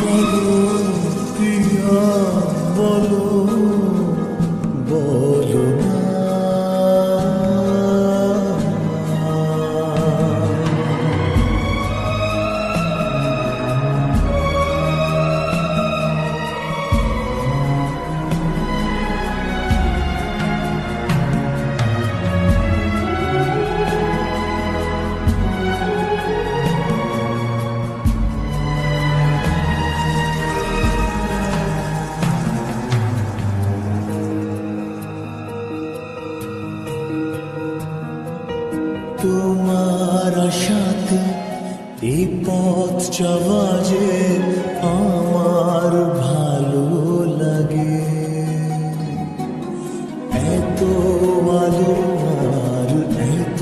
break away. আশাতে এই পথ চাওয়া যে আমার ভালো লাগে। এত আলো আর এত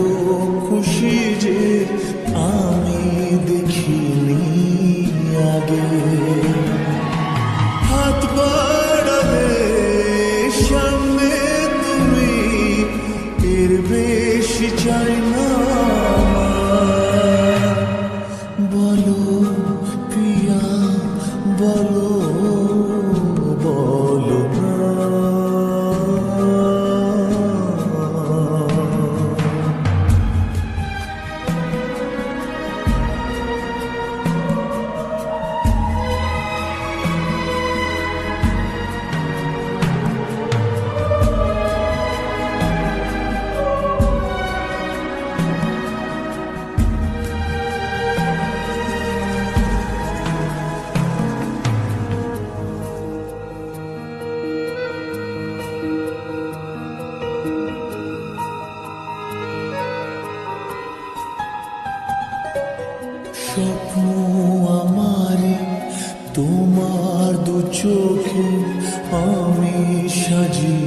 খুশি যে আমি দেখিনি আগে। But. স্বপ্ন আমার তোমার দু চোখে আমি সাজিয়ে